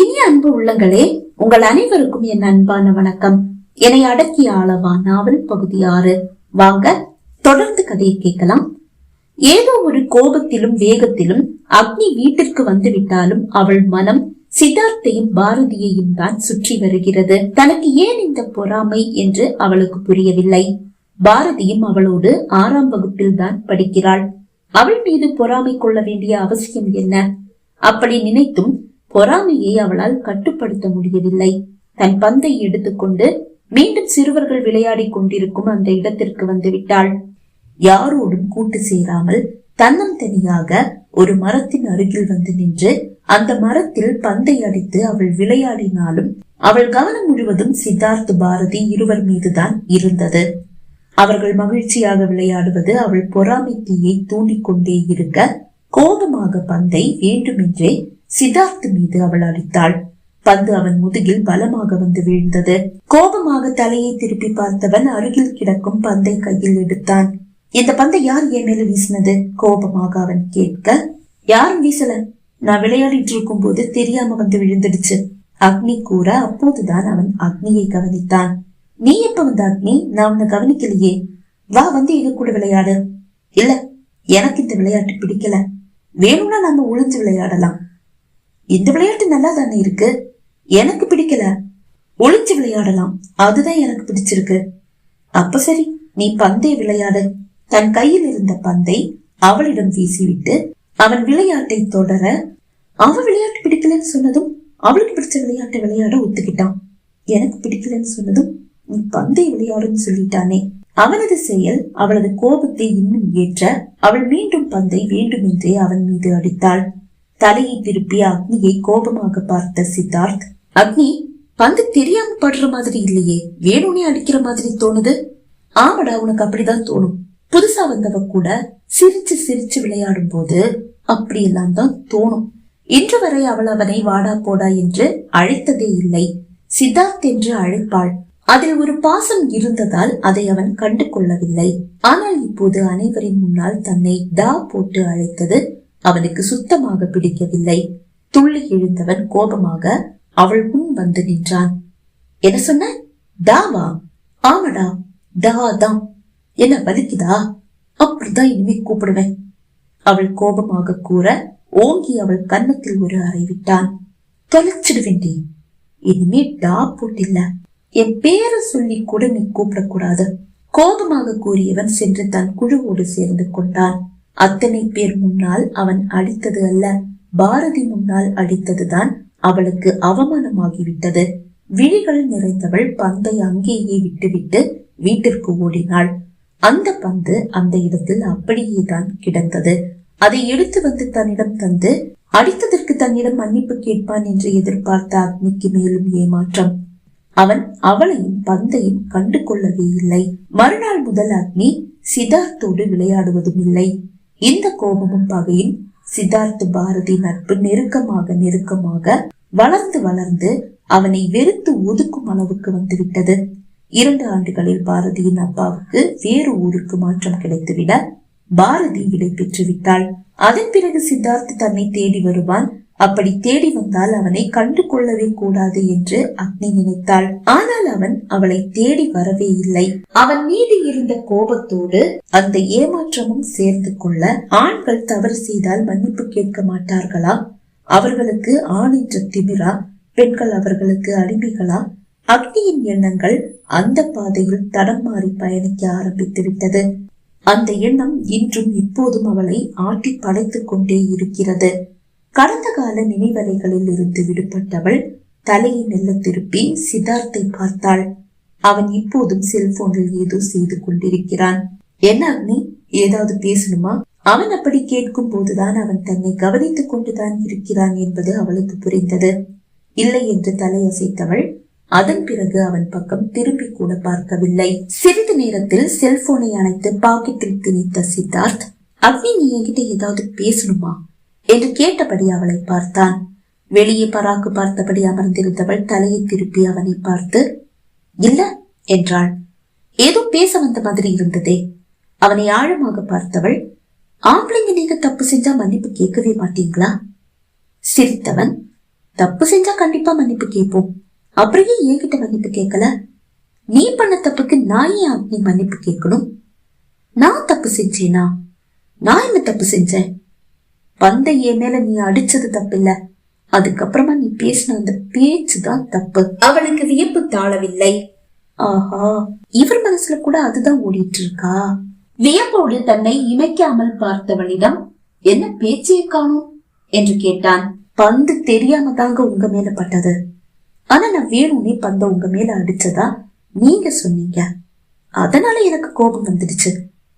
இனிய அன்பு உள்ளங்களே உங்கள் அனைவருக்கும் என் அன்பான வணக்கம். என்னை அடக்கிய ஆளவா நாவல் பகுதி ஆறு. வாங்க தொடர்ந்து கதையை கேட்கலாம். ஏதோ ஒரு கோபத்திலும் வேகத்திலும் அக்னி வீட்டிற்கு வந்து விட்டாலும் அவள் மனம் சித்தார்த்தையும் பாரதியையும் தான் சுற்றி வருகிறது. தனக்கு ஏன் இந்த பொறாமை என்று அவளுக்கு புரியவில்லை. பாரதியும் அவளோடு ஆறாம் வகுப்பில் தான் படிக்கிறாள். அவள் மீது பொறாமை கொள்ள வேண்டிய அவசியம் என்ன? அப்படி நினைத்தும் பொறாமையை அவளால் கட்டுப்படுத்த முடியவில்லை. தன் பந்தை எடுத்துக்கொண்டு மீண்டும் சிறுவர்கள் விளையாடிக் கொண்டிருக்கும் அந்த இடத்திற்கு வந்துவிட்டாள். யாரோடும் கூட்டு சேராமல் தன்னந்தனியாக ஒரு மரத்தின் அருகில் வந்து நின்று அந்த மரத்தில் பந்தை அடித்து அவள் விளையாடினாலும் அவள் கவனம் முழுவதும் சித்தார்த் பாரதி இருவர் மீதுதான் இருந்தது. அவர்கள் மகிழ்ச்சியாக விளையாடுவது அவள் பொறாமை தீயை தூண்டிக்கொண்டே இருக்க கோபமாக பந்தை வேண்டுமென்றே சித்தார்த் மீது அவள் அடித்தாள் பந்து அவன் முதுகில் பலமாக வந்து வீழ்ந்தது. கோபமாக தலையை திருப்பி பார்த்தவன் அருகில் கிடக்கும் பந்தை கையில் எடுத்தான். இந்த பந்தை யார் என் மேல வீசினது? கோபமாக அவன் கேட்க யாரும் வீசல. நான் விளையாடிட்டு இருக்கும் போது தெரியாம வந்து விழுந்துடுச்சு. அக்னி கூற அப்போதுதான் அவன் அக்னியை கவனித்தான். நீ எப்ப வந்த அக்னி? நான் உன்னை கவனிக்கலையே. வா வந்து எங்க கூட விளையாடு. இல்ல எனக்கு இந்த விளையாட்டு பிடிக்கல. வேணும்னா நாம ஒளிஞ்சு விளையாடலாம். இந்த விளையாட்டு நல்லா தானே இருக்கு? எனக்கு பிடிக்கல. ஒளிஞ்சு விளையாடலாம். அதுதான் எனக்கு பிடிச்சிருக்கு. அப்ப சரி நீ பந்தை விளையாடு. தன் கையில் இருந்த பந்தை அவளிடம் வீசிவிட்டு அவன் விளையாட்டை தொடர அவ விளையாட்டு பிடிக்கலன்னு சொன்னதும் அவளுக்கு பிடிச்ச விளையாட்டை விளையாட ஒத்துக்கிட்டான். எனக்கு பிடிக்கலன்னு சொன்னதும் நீ பந்தை விளையாடுன்னு சொல்லிட்டானே. அவனது செயல் அவளது கோபத்தை இன்னும் ஏற்ற அவள் மீண்டும் பந்தை வேண்டுமென்றே அவன் மீது அடித்தாள். தலையை திருப்பி அக்னியை கோபமாக பார்த்த சித்தார்த் அக்னி பந்து தெரியாம படுற மாதிரி இல்லையே வேணும்னே அடிக்கிற மாதிரி தோணுது? ஆமடா உனக்கு அப்படிதான் தோணும். புதுசா வந்தவ கூட சிரிச்சு சிரிச்சு விளையாடும் போது அப்படியெல்லாம் தான் தோணும். இன்று வரை அவள் அவனை வாடா போடா என்று அழைத்ததே இல்லை. சித்தார்த் என்று அழைப்பாள். அதில் ஒரு பாசம் இருந்ததால் அதை அவன் கண்டு கொள்ளவில்லை ஆனால் இப்போது அனைவரின் முன்னால் தன்னை டா போட்டு அழைத்தது அவனுக்கு சுத்தமாக பிடிக்கவில்லை. துள்ளி எழுந்தவன் கோபமாக அவள் முன் வந்து நின்றான். என்ன சொன்ன? தாவா ஆமாடா. டா தான் என்ன வலிக்குதா? அப்படிதான் இனிமே கூப்பிடுவேன். அவள் கோபமாக கூற ஓங்கி அவள் கன்னத்தில் ஒரு அறை விட்டான். தொலைச்சிடுவேண்டி இனிமே டா போட்டில்ல. என் பேரை சொல்லி கூட நீ கூப்பிடக்கூடாது. கோபமாக கூறியவன் சென்று தன் குழுவோடு சேர்ந்து கொண்டான். அத்தனை பேர் முன்னால் அவன் அடித்தது அல்ல. பாரதி முன்னால் அடித்ததுதான் அவளுக்கு அவமானமாகிவிட்டது. விழிகள் நிறைந்தவள் பந்தை அங்கேயே விட்டுவிட்டு வீட்டிற்கு ஓடினாள். அந்த பந்து அந்த இடத்தில் அப்படியே தான் கிடந்தது. அதை எடுத்து வந்து தன்னிடம் தந்து அடித்ததற்கு தன்னிடம் மன்னிப்பு கேட்பான் என்று எதிர்பார்த்த அக்னிக்கு மேலும் ஏமாற்றம். அவன் அவளையும் பந்தையும் கண்டு கொள்ளவே இல்லை. மறுநாள் முதல் அக்னி சித்தார்த்தோடு விளையாடுவதும் இல்லை. இந்த கோபமும் பகையும் சித்தார்த்த பாரதி நட்பு நெருக்கமாக நெருக்கமாக வளர்ந்து வளர்ந்து அவனை வெறுத்து ஒதுக்கும் அளவுக்கு வந்துவிட்டது. இரண்டு ஆண்டுகளில் பாரதியின் அப்பாவுக்கு வேறு ஊருக்கு மாற்றம் கிடைத்துவிட பாரதி விடை பெற்றுவிட்டாள். அதன் பிறகு சித்தார்த் தன்னை தேடி வருவான். அப்படி தேடி வந்தால் அவனை கண்டு கொள்ளவே கூடாது என்று அக்னி நினைத்தாள். ஆனால் அவன் அவளை தேடி வரவே இல்லை. அவன் மீது இருந்த கோபத்தோடு அந்த ஏமாற்றமும் சேர்ந்து கொள்ள ஆண்கள் தவறு செய்தால் மன்னிப்பு கேட்க மாட்டார்களா? அவர்களுக்கு ஆண் என்ற திமிரா? பெண்கள் அவர்களுக்கு அடிமைகளா? அக்னியின் எண்ணங்கள் அந்த பாதையில் தடம் மாறி பயணிக்க ஆரம்பித்து விட்டது அந்த எண்ணம் இன்றும் இப்போதும் அவளை ஆட்டி படைத்துக் கொண்டே இருக்கிறது. கடந்த கால நினைவலைகளில் இருந்து விடுபட்டவள் தலையை மெல்ல திருப்பி சித்தார்த்தை பார்த்தாள். அவன் இப்போதும் செல்போனில் ஏதோ செய்து கொண்டிருக்கிறான். என்ன அக்னி? ஏதாவது பேசணுமா? அவன் அப்படி கேட்கும் போதுதான் அவன் தன்னை கவனித்துக் கொண்டுதான் இருக்கிறான் என்பது அவளுக்கு புரிந்தது. இல்லை என்று தலையசைத்தவள் அதன் பிறகு அவன் பக்கம் திரும்பி கூட பார்க்கவில்லை. சிறிது நேரத்தில் செல்போனை அணைத்து பாக்கெட்டில் திணித்த சித்தார்த் அக்னி நீ என்கிட்ட ஏதாவது பேசணுமா? என்று கேட்டபடி அவளை பார்த்தான். வெளியே பராக்கு பார்த்தபடி அமர்ந்திருந்தவள் தலையை திருப்பி அவனை பார்த்து இல்ல என்றாள். ஏதோ பேச வந்த மாதிரி இருந்ததே. அவனை ஆழமாக பார்த்தவள் ஆம்பளைங்க நீங்க தப்பு செஞ்சா மன்னிப்பு கேட்கவே மாட்டீங்களா? சிரித்தவன் தப்பு செஞ்சா கண்டிப்பா மன்னிப்பு கேட்போம். அப்புறம் ஏன் என்கிட்ட மன்னிப்பு கேட்கல. நீ பண்ண தப்புக்கு நான் ஏன் நீ மன்னிப்பு கேட்கணும்? நான் தப்பு செஞ்சேனா? நான் என்ன தப்பு செஞ்சேன்? பந்தை என் மேல நீ அடிச்சது தப்பு இல்ல அதுக்கப்புறமா நீ பேசின அந்த பேச்சு தான் தப்பு. அவளுக்கு வியப்பு தாழவில்லை. ஆஹா இவர் மனசுல கூட அதுதான் ஓடிட்டு இருக்கா வியப்போடு தன்னை இமைக்காமல் பார்த்தவளிடம் என்ன பேச்சையே காணும்? என்று கேட்டான். பந்து தெரியாம தாங்க உங்க மேல பட்டது. ஆனா நான் வேணும்னே பந்த உங்க மேல அடிச்சதா நீங்க சொன்னீங்க. அதனால எனக்கு கோபம் வந்துடுச்சு.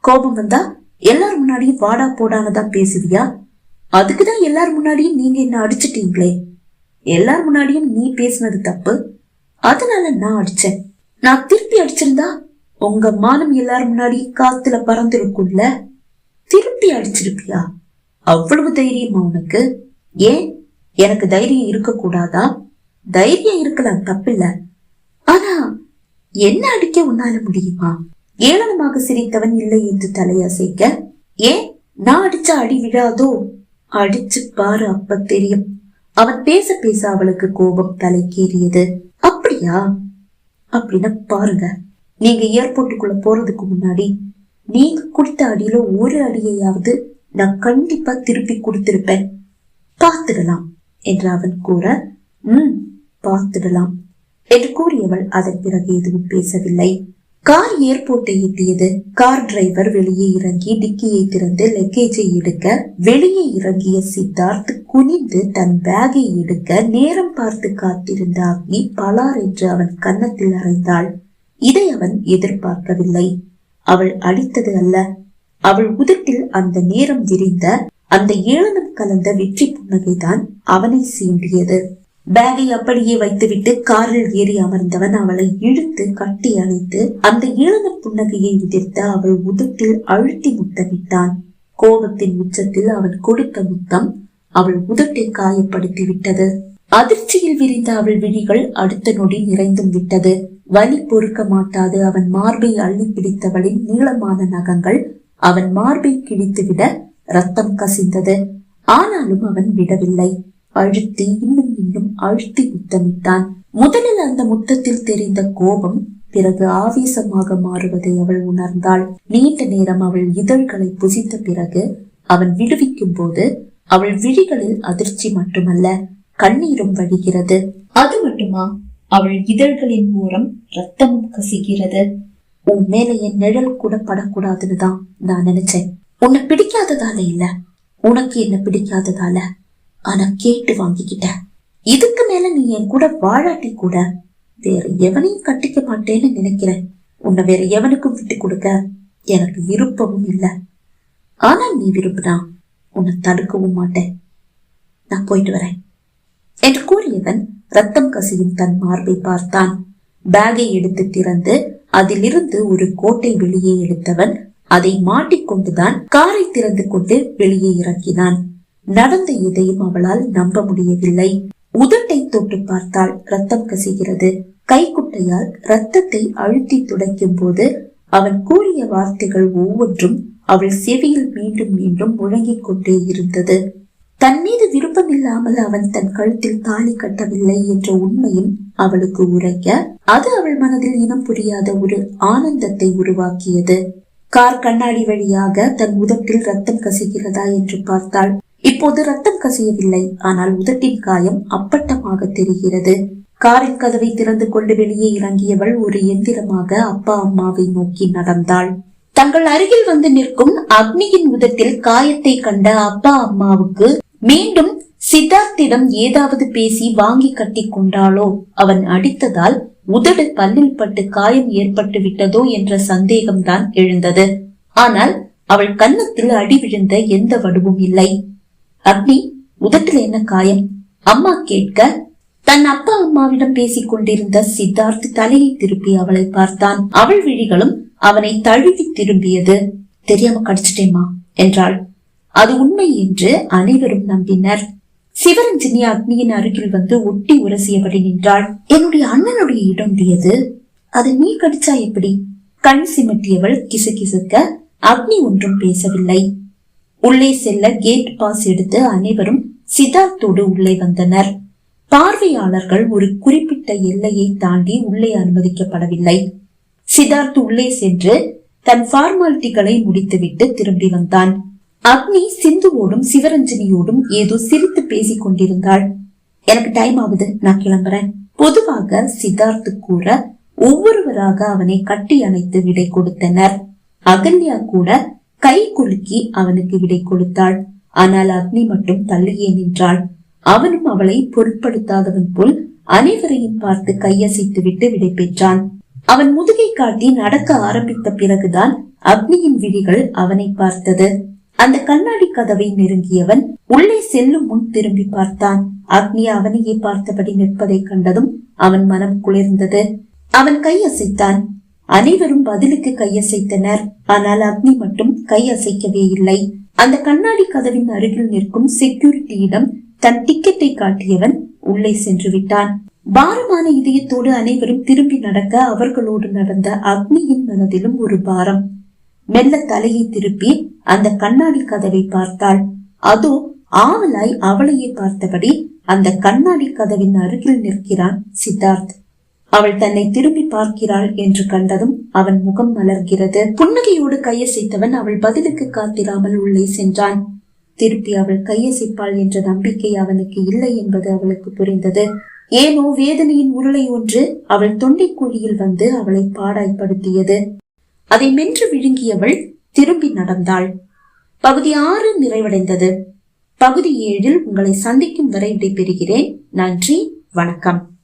கோபம் வந்தா எல்லார் முன்னாடியும் வாடா போடானதான் பேசுவியா? அதுக்குதான் எல்லார் முன்னாடியும் நீங்க என்ன அடிச்சிட்டீங்களே. எல்லார் முன்னாடியும் நீ பேசினது தப்பு. அதனால நான் அடிச்சேன். நான் திருப்பி அடிச்சிருந்தா உங்க மானம் எல்லார் முன்னாடி காத்துல பறந்துருக்கும்ல. திருப்பி அடிச்சிருப்பியா? அவ்வளவு தைரியமா உனக்கு? ஏன்? எனக்கு தைரியம் இருக்க கூடாதா தைரியம் இருக்கலாம் தப்பில்ல. ஆனா என்ன அடிக்க உன்னால முடியுமா? ஏளனமாக சிரித்தவன் இல்லை என்று தலையசைக்க. ஏன்? நான் அடிச்ச அடி விழாதோ? அடிச்சு பாரு அப்ப தெரியும். அவன் பேச பேச அவளுக்கு கோபம் தலைக்கேறியது. அப்படியா? அப்படின்னா பாருங்க. நீங்க ஏர்போர்ட்டுக்குள்ள போறதுக்கு முன்னாடி நீங்க கொடுத்த அடியில ஒரு அடியையாவது நான் கண்டிப்பா திருப்பி கொடுத்திருப்பேன். பார்த்துடலாம் என்று அவன் கூற. ம் பார்த்துடலாம் என்று கூறியவள் அதன் பிறகு எதுவும் பேசவில்லை. கார் ஏர்போர்ட்டை எட்டியது. கார் டிரைவர் வெளியே இறங்கி டிக்கியை திறந்து லக்கேஜை எடுக்க வெளியே இறங்கிய சித்தார்த் குனிந்து தன் பேகை எடுக்க நேரம் பார்த்து காத்திருந்த அக்னி பலார் என்று அவன் கன்னத்தில் அறைந்தாள். இதை அவன் எதிர்பார்க்கவில்லை. அவள் அடித்தது அல்ல. அவள் உதட்டில் அந்த நேரம் விரிந்த அந்த ஏளனம் கலந்த வெற்றி புன்னகைதான் அவனை சீண்டியது. பேகை அப்படியே வைத்துவிட்டு காரில் ஏறி அமர்ந்தவன் அவளை இழுத்து கட்டி அணைத்து அந்த ஏளன புன்னகையை உதிர்த்த அவள் உதட்டில் அழுத்தி முத்தமிட்டான். கோபத்தின் உச்சத்தில் அவன் கொடுத்த முத்தம் அவள் உதட்டை காயப்படுத்தி விட்டது. அதிர்ச்சியில் விரிந்த அவள் விழிகள் அடுத்த நொடி நிறைந்தும் விட்டது. வலி பொறுக்க மாட்டாது அவன் மார்பை அள்ளி பிடித்தவளின் நீளமான நகங்கள் அவன் மார்பை கிழித்துவிட ரத்தம் கசிந்தது. ஆனாலும் அவன் விடவில்லை. அழுத்தி இன்னும் இன்னும் அழுத்தி முத்தமிட்டான் முதலில் அந்த முத்தத்தில் தெரிந்த கோபம் பிறகு ஆவேசமாக மாறுவதை அவள் உணர்ந்தாள். நீண்ட நேரம் அவள் இதழ்களை புசித்த பிறகு அவன் விடுவிக்கும் போது அவள் விழிகளில் அதிர்ச்சி மட்டுமல்ல கண்ணீரும் வழிகிறது. அது மட்டுமா? அவள் இதழ்களின் ஓரம் ரத்தமும் கசிகிறது. உன் மேல என் நிழல் கூட படக்கூடாதுன்னு தான் நான் நினைச்சேன். உன்னை பிடிக்காததால இல்ல. உனக்கு என்ன பிடிக்காததால? ஆனா கேட்டு வாங்கிக்கிட்ட. இதுக்கு மேல நீ என் கூட வாழாட்டி கூட வேற எவனையும் கட்டிக்க மாட்டேன்னு நினைக்கிறேன். உன்னை வேற எவனுக்கும் விட்டு கொடுக்க எனக்கு விருப்பமும் இல்லை. ஆனா நீ விரும்பினா உன்னை தடுக்கவும் மாட்டேன். நான் போயிட்டு வரேன். என்று கூறியவன் ரத்தம் கசியும் தன் மார்பை பார்த்தான். பேகை எடுத்து திறந்து அதிலிருந்து ஒரு கோட்டை வெளியே எடுத்தவன் அதை மாட்டிக்கொண்டுதான் காரை திறந்து கொண்டு வெளியே இறக்கினான் நடந்த எதையும் அவளால் நம்ப முடியவில்லை. உதட்டை தொட்டு பார்த்தால் ரத்தம் கசிகிறது. கைக்குட்டையால் ரத்தத்தை அழுத்தி துடைக்கும் போது அவன் கூறிய வார்த்தைகள் ஒவ்வொன்றும் அவள் செவியில் மீண்டும் மீண்டும் முழங்கிக் கொண்டே இருந்தது. தன் மீது விருப்பம் இல்லாமல் அவன் தன் கழுத்தில் தாலி கட்டவில்லை என்ற உண்மையும் அவளுக்கு உரைக்க அது அவள் மனதில் இனம் புரியாத ஒரு ஆனந்தத்தை உருவாக்கியது. கார் கண்ணாடி வழியாக தன் உதட்டில் ரத்தம் கசிகிறதா என்று பார்த்தாள். இப்போது ரத்தம் கசியவில்லை. ஆனால் உதட்டின் காயம் அப்பட்டமாக தெரிகிறது. காரின் கதவை திறந்து கொண்டு வெளியே இறங்கியவள் ஒரு எந்திரமாக அப்பா அம்மாவை நோக்கி நடந்தாள். தங்கள் அருகில் வந்து நிற்கும் அக்னியின் உதட்டில் காயத்தை கண்ட அப்பா அம்மாவுக்கு மீண்டும் சித்தார்த்திடம் ஏதாவது பேசி வாங்கி கட்டி கொண்டாளோ? அவன் அடித்ததால் உதடு பல்லில் பட்டு காயம் ஏற்பட்டு விட்டதோ என்ற சந்தேகம்தான் எழுந்தது. ஆனால் அவள் கன்னத்தில் அடி விழுந்த எந்த வடுவும் இல்லை. அக்னி உதட்டில் என்ன காயம்? அம்மா கேட்க தன் அப்பா அம்மாவிடம் பேசிக் கொண்டிருந்த சித்தார்த் தலையை திருப்பி அவளை பார்த்தான். அவள் விழிகளும் அவனை தழுவி திரும்பியது. தெரியாம கடிச்சிட்டேமா என்றாள். அது உண்மை என்று அனைவரும் நம்பினர். சிவரஞ்சினி அக்னியின் அருகில் வந்து ஒட்டி உரசியபடி நின்றாள். என்னுடைய அண்ணனுடைய இடம் இடமுடையது அது நீ கடிச்சா எப்படி? கண் சிமிட்டியவள் கிசுகிசுக்க அக்னி ஒன்றும் பேசவில்லை. உள்ளே செல்ல கேட் பாஸ் எடுத்து அனைவரும் சித்தார்த்தோடு உள்ளே வந்தனர். பார்வையாளர்கள் ஒரு குறிப்பிட்ட எல்லையை தாண்டி உள்ளே அனுமதிக்கப்படவில்லை. சித்தார்த் உள்ளே சென்று தன் ஃபார்மாலிட்டிகளை முடித்துவிட்டு திரும்பி வந்தான். அக்னி சிந்துவோடும் சிவரஞ்சனியோடும் ஏதோ சிரித்து பேசிக் கொண்டிருந்தாள். எனக்கு டைம் ஆகுது நான் கிளம்புறேன் பொதுவாக சித்தார்த்து கூற ஒவ்வொருவராக அவனை கட்டி அணைத்து விடை கொடுத்தனர். அகல்யா கூட கை குலுக்கி அவனுக்கு விடை கொடுத்தாள். ஆனால் அக்னி மட்டும் தள்ளியே நின்றாள். அவனும் அவளை பொருட்படுத்தாதவன் போல் அனைவரையும் பார்த்து கையசைத்து விட்டு விடை பெற்றான். அவன் முதுகை காட்டி நடக்க ஆரம்பித்த பிறகுதான் அக்னியின் விழிகள் அவனை பார்த்தது. அந்த கண்ணாடி கதவை நெருங்கியவன் உள்ளே செல்லும் முன் திரும்பி பார்த்தான். அக்னி அவனையே பார்த்தபடி நிற்பதை கண்டதும் அவன் மனம் குளிர்ந்தது. அவன் கையசைத்தான். அனைவரும் பதிலுக்கு கையசைத்தனர் ஆனால் அக்னி மட்டும் கையசைக்கவே இல்லை. அந்த கண்ணாடி கதவின் அருகில் நிற்கும் செக்யூரிட்டியிடம் தன் டிக்கெட்டை காட்டியவன் உள்ளே சென்று விட்டான். பாரமான இதயத்தோடு அனைவரும் திரும்பி நடக்க அவர்களோடு நடந்த அக்னியின் மனதிலும் ஒரு பாரம். மெல்ல தலையை திருப்பி அந்த கண்ணாடி கதவை பார்த்தாள். அதோ ஆவலாய் அவளையே பார்த்தபடி அந்த கண்ணாடி கதவின் அருகில் நிற்கிறான் சித்தார்த். அவள் தன்னை திரும்பி பார்க்கிறாள் என்று கண்டதும் அவன் முகம் மலர்கிறது. புன்னகையோடு கையசைத்தவன் அவள் பதிலுக்கு காத்திராமல் உள்ளே சென்றான். திருப்பி அவள் கையசைப்பாள் என்ற நம்பிக்கை அவனுக்கு இல்லை என்பது அவளுக்கு புரிந்தது. ஏனோ வேதனையின் உருளை ஒன்று அவள் தொண்டை குழியில் வந்து அவளை பாடாய்ப்படுத்தியது. அதை மென்று விழுங்கியவள் திரும்பி நடந்தாள். பகுதி ஆறு நிறைவடைந்தது. பகுதி ஏழில் உங்களை சந்திக்கும் வரை விடைபெறுகிறேன். நன்றி. வணக்கம்.